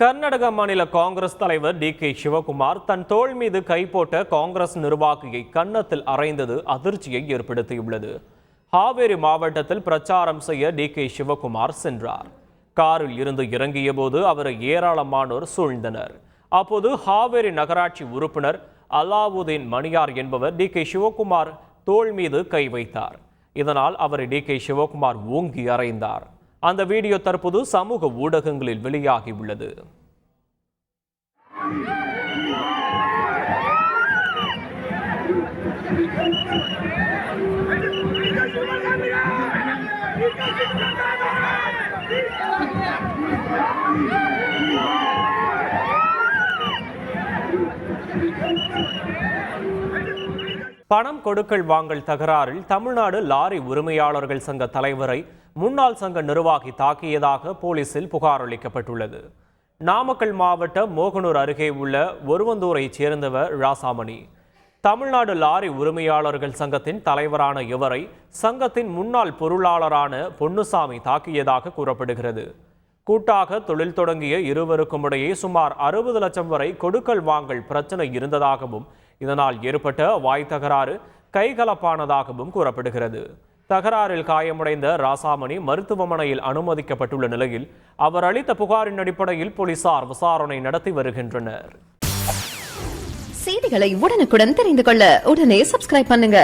கர்நாடக மாநில காங்கிரஸ் தலைவர் D K Sivakumar தன் தோள் மீது கை போட்ட காங்கிரஸ் நிர்வாகியை கன்னத்தில் அறைந்தது அதிர்ச்சியை ஏற்படுத்தியுள்ளது. ஹாவேரி மாவட்டத்தில் பிரச்சாரம் செய்ய டி கே சிவகுமார் சென்றார். காரில் இருந்து இறங்கிய போது அவரை ஏராளமானோர் சூழ்ந்தனர். அப்போது ஹாவேரி நகராட்சி உறுப்பினர் அலாவுதீன் மணியார் என்பவர் டி கே சிவகுமார் தோள் மீது கை வைத்தார். இதனால் அவரை டி கே சிவகுமார் ஓங்கி அறைந்தார். அந்த வீடியோ தற்போது சமூக ஊடகங்களில் வெளியாகியுள்ளது. பணம் கொடுக்கல் வாங்கல் தகராறில் தமிழ்நாடு லாரி உரிமையாளர்கள் சங்க தலைவரை முன்னாள் சங்க நிர்வாகி தாக்கியதாக போலீசில் புகார் அளிக்கப்பட்டுள்ளது. நாமக்கல் மாவட்டம் மோகனூர் அருகே உள்ள ஒருவந்தூரைச் சேர்ந்தவர் ராசாமணி. தமிழ்நாடு லாரி உரிமையாளர்கள் சங்கத்தின் தலைவரான இவரை சங்கத்தின் முன்னாள் பொருளாளரான பொன்னுசாமி தாக்கியதாக கூறப்படுகிறது. கூட்டாக தொழில் தொடங்கிய இருவருக்கும் இடையே சுமார் அறுபது லட்சம் வரை கொடுக்கல் வாங்கல் பிரச்சனை இருந்ததாகவும் இதனால் ஏற்பட்ட வாய் தகராறு கைகலப்பானதாகவும் கூறப்படுகிறது. தகராறில் காயமடைந்த ராசாமணி மருத்துவமனையில் அனுமதிக்கப்பட்டுள்ள நிலையில் அவர் அளித்த புகாரின் அடிப்படையில் போலீசார் விசாரணை நடத்தி வருகின்றனர். செய்திகளை உடனுக்குடன் தெரிந்து கொள்ள உடனே சப்ஸ்கிரைப் பண்ணுங்க.